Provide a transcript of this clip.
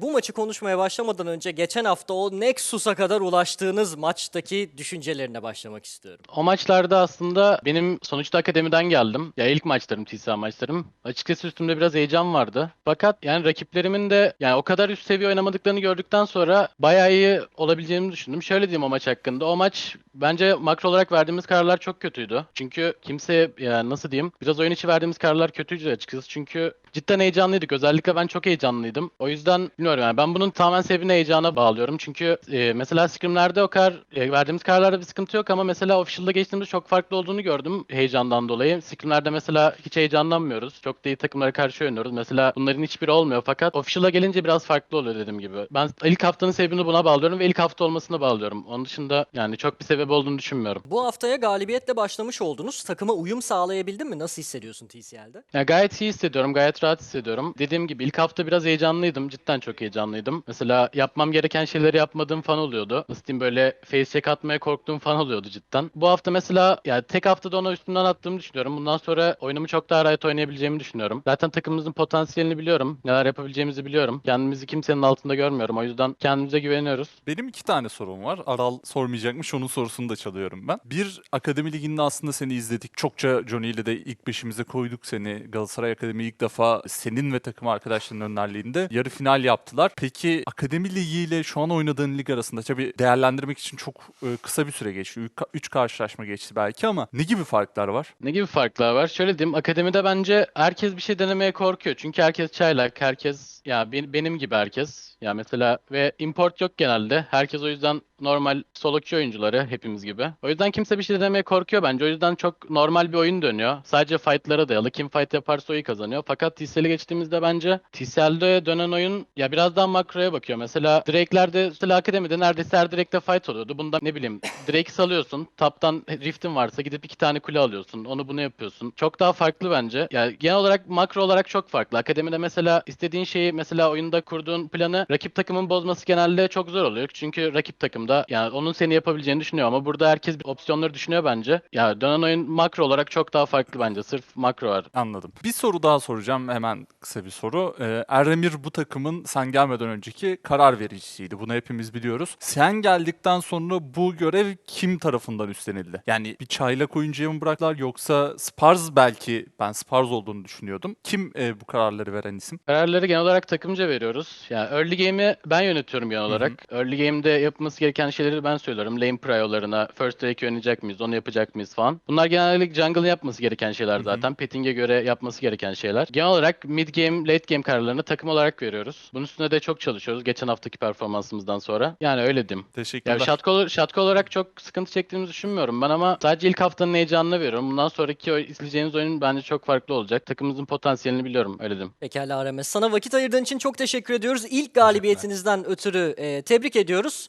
Bu maçı konuşmaya başlamadan önce geçen hafta o Nexus'a kadar ulaştığınız maçtaki düşüncelerine başlamak istiyorum. O maçlarda aslında benim sonuçta akademiden geldim. Ya ilk maçlarım, TSA maçlarım. Açıkçası üstümde biraz heyecan vardı. Fakat yani rakiplerimin de yani o kadar üst seviye oynamadıklarını gördükten sonra bayağı iyi olabileceğimi düşündüm. Şöyle diyeyim o maç hakkında. O maç bence makro olarak verdiğimiz kararlar çok kötüydü. Çünkü kimse yani nasıl diyeyim biraz oyun içi verdiğimiz kararlar kötüydü açıkçası. Çünkü cidden heyecanlıydık. Özellikle ben çok heyecanlıydım. O yüzden bilmiyorum yani ben bunun tamamen sebebini heyecana bağlıyorum. Çünkü e, mesela scrimlerde o kadar e, verdiğimiz kararlarda bir sıkıntı yok ama mesela official'da geçtiğimizde çok farklı olduğunu gördüm heyecandan dolayı. Scrimlerde mesela hiç heyecanlanmıyoruz. Çok da iyi takımlara karşı oynuyoruz. Mesela bunların hiçbiri olmuyor fakat official'a gelince biraz farklı oluyor dediğim gibi. Ben ilk haftanın sebebini buna bağlıyorum ve ilk hafta olmasına bağlıyorum. Onun dışında yani çok bir sebebi olduğunu düşünmüyorum. Bu haftaya galibiyetle başlamış oldunuz. Takıma uyum sağlayabildin mi? Nasıl hissediyorsun TCL'de? Ya gayet iyi hissediyorum, gayet rahat hissediyorum. Dediğim gibi ilk hafta biraz heyecanlıydım, cidden çok heyecanlıydım. Mesela yapmam gereken şeyleri yapmadığım falan oluyordu. Diyeyim böyle face check atmaya korktuğum falan oluyordu cidden. Bu hafta mesela ya tek haftada ona üstümden attığımı düşünüyorum. Bundan sonra oyunumu çok daha rahat oynayabileceğimi düşünüyorum. Zaten takımımızın potansiyelini biliyorum. Neler yapabileceğimizi biliyorum. Kendimizi kimsenin altında görmüyorum. O yüzden kendimize güveniyoruz. Benim iki tane sorum var. Aral sormayacakmış. Onun sorusunu da çalıyorum ben. Bir, Akademi Ligi'nde aslında seni izledik. Çokça Johnny ile de ilk beşimize koyduk seni. Galatasaray Akademi ilk defa senin ve takım arkadaşlarının önderliğinde yarı final yaptılar. Peki Akademi Ligi ile şu an oynadığın lig arasında tabii değerlendirmek için çok e, kısa bir süre geçti. 3 karşılaşma geçti belki ama ne gibi farklar var? Ne gibi farklar var? Şöyle diyeyim, akademide bence herkes bir şey denemeye korkuyor. Çünkü herkes çaylak, herkes ya be- benim gibi herkes. Ya mesela ve import yok genelde. Herkes o yüzden normal solokçu oyuncuları hepimiz gibi. O yüzden kimse bir şey denemeye korkuyor bence. O yüzden çok normal bir oyun dönüyor. Sadece fightlara dayalı. Kim fight yaparsa o iyi kazanıyor. Fakat TCL'e geçtiğimizde bence TCL'de dönen oyun ya biraz daha makroya bakıyor. Mesela Drake'lerde mesela akademide neredeyse her Drake'de fight oluyordu. Bunda ne bileyim Drake salıyorsun. Taptan Rift'in varsa gidip iki tane kule alıyorsun. Onu bunu yapıyorsun. Çok daha farklı bence. Ya genel olarak makro olarak çok farklı. Akademide mesela istediğin şeyi mesela oyunda kurduğun planı rakip takımın bozması genelde çok zor oluyor. Çünkü rakip takımda yani onun seni yapabileceğini düşünüyor ama burada herkes opsiyonları düşünüyor bence. Ya dönen oyun makro olarak çok daha farklı bence. Sırf makro var. Anladım. Bir soru daha soracağım. Hemen kısa bir soru. Ee, Erdemir bu takımın sen gelmeden önceki karar vericisiydi. Bunu hepimiz biliyoruz. Sen geldikten sonra bu görev kim tarafından üstlenildi? Yani bir çaylak oyuncuya mı bıraktılar yoksa Spars belki ben Spars olduğunu düşünüyordum. Kim e, bu kararları veren isim? Kararları genel olarak takımca veriyoruz. Yani early game'i ben yönetiyorum genel olarak. Early game'de yapılması gereken şeyleri ben söylüyorum. Lane prio'larına, first Drake oynayacak mıyız, onu yapacak mıyız falan. Bunlar genellikle jungle'ın yapması gereken şeyler zaten. Petting'e göre yapması gereken şeyler. Genel olarak mid game, late game kararlarını takım olarak veriyoruz. Bunun üstüne de çok çalışıyoruz geçen haftaki performansımızdan sonra. Yani öyle diyeyim. Teşekkürler. Ya shotcall, shotcall olarak çok sıkıntı çektiğimizi düşünmüyorum ben ama sadece ilk haftanın heyecanını veriyorum. Bundan sonraki izleyeceğiniz oyun bence çok farklı olacak. Takımımızın potansiyelini biliyorum öyle diyeyim. Pekala RMS. Sana vakit ayırdığın için çok teşekkür ediyoruz. İlk galibiyetinizden ötürü e, tebrik ediyoruz.